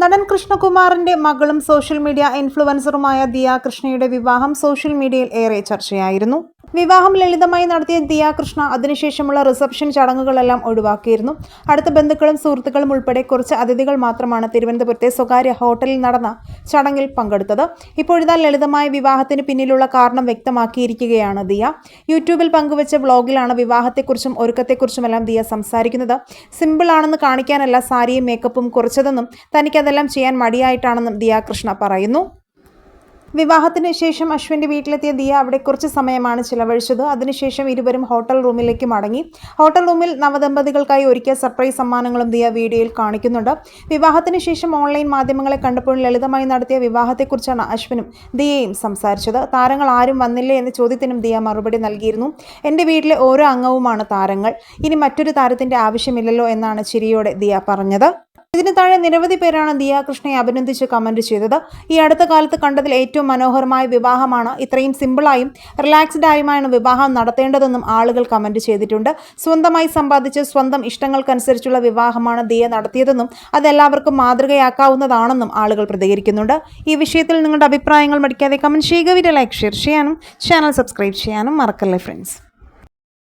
നടൻ കൃഷ്ണകുമാറിന്റെ മകളും social media ഇൻഫ്ലുവൻസറുമായ Diya കൃഷ്ണയുടെ വിവാഹം സോഷ്യൽ മീഡിയയിൽ ഏറെ ചർച്ചയായിരുന്നു. വിവാഹം ലളിതമായി നടത്തിയ ദിയ കൃഷ്ണ അതിനുശേഷമുള്ള റിസപ്ഷൻ ചടങ്ങുകളെല്ലാം ഒഴിവാക്കിയിരുന്നു. അടുത്ത ബന്ധുക്കളും സുഹൃത്തുക്കളും ഉൾപ്പെടെ കുറച്ച് അതിഥികൾ മാത്രമാണ് തിരുവനന്തപുരത്തെ സ്വകാര്യ ഹോട്ടലിൽ നടന്ന ചടങ്ങിൽ പങ്കെടുത്തത്. ഇപ്പോഴിതാ ലളിതമായ വിവാഹത്തിന് പിന്നിലുള്ള കാരണം വ്യക്തമാക്കിയിരിക്കുകയാണ് ദിയ. യൂട്യൂബിൽ പങ്കുവച്ച വ്ളോഗിലാണ് വിവാഹത്തെക്കുറിച്ചും ഒരുക്കത്തെക്കുറിച്ചുമെല്ലാം ദിയ സംസാരിക്കുന്നത്. സിമ്പിൾ ആണെന്ന് കാണിക്കാനല്ല സാരിയും മേക്കപ്പും കുറച്ചതെന്നും തനിക്കതെല്ലാം ചെയ്യാൻ മടിയായിട്ടാണെന്നും ദിയ കൃഷ്ണ പറയുന്നു. വിവാഹത്തിന് ശേഷം അശ്വിന്റെ വീട്ടിലെത്തിയ ദിയ അവിടെ കുറച്ച് സമയമാണ് ചിലവഴിച്ചത്. അതിനുശേഷം ഇരുവരും ഹോട്ടൽ റൂമിലേക്ക് മടങ്ങി. ഹോട്ടൽ റൂമിൽ നവദമ്പതികൾക്കായി ഒരുക്കിയ സർപ്രൈസ് സമ്മാനങ്ങളും ദിയ വീഡിയോയിൽ കാണിക്കുന്നുണ്ട്. വിവാഹത്തിന് ശേഷം ഓൺലൈൻ മാധ്യമങ്ങളെ കണ്ടപ്പോൾ ലളിതമായി നടത്തിയ വിവാഹത്തെക്കുറിച്ചാണ് അശ്വിനും ദിയയും സംസാരിച്ചത്. താരങ്ങൾ ആരും വന്നില്ലേ എന്ന ചോദ്യത്തിനും ദിയ മറുപടി നൽകിയിരുന്നു. എന്റെ വീട്ടിലെ ഓരോ അംഗവുമാണ് താരങ്ങൾ. ഇനി മറ്റൊരു താരത്തിന്റെ ആവശ്യമില്ലല്ലോ എന്നാണ് ചിരിയോടെ ദിയ പറഞ്ഞത്. ഇതിന് താഴെ നിരവധി പേരാണ് ദിയാകൃഷ്ണയെ അഭിനന്ദിച്ച് കമന്റ് ചെയ്തത്. ഈ അടുത്ത കാലത്ത് കണ്ടതിൽ ഏറ്റവും മനോഹരമായ വിവാഹമാണ് ഇത്രയും സിമ്പിളായും റിലാക്സ്ഡ് ആയുമാണ് വിവാഹം നടത്തേണ്ടതെന്നും ആളുകൾ കമന്റ് ചെയ്തിട്ടുണ്ട്. സ്വന്തമായി സമ്പാദിച്ച് സ്വന്തം ഇഷ്ടങ്ങൾക്കനുസരിച്ചുള്ള വിവാഹമാണ് ദിയ നടത്തിയതെന്നും അതെല്ലാവർക്കും മാതൃകയാക്കാവുന്നതാണെന്നും ആളുകൾ പ്രതികരിക്കുന്നുണ്ട്. ഈ വിഷയത്തിൽ നിങ്ങളുടെ അഭിപ്രായങ്ങൾ മടിക്കാതെ കമന്റ് ചെയ്യുക വീഡിയോ ലൈക്ക് ഷെയർ ചെയ്യാനും ചാനൽ സബ്സ്ക്രൈബ് ചെയ്യാനും മറക്കല്ലേ ഫ്രണ്ട്സ്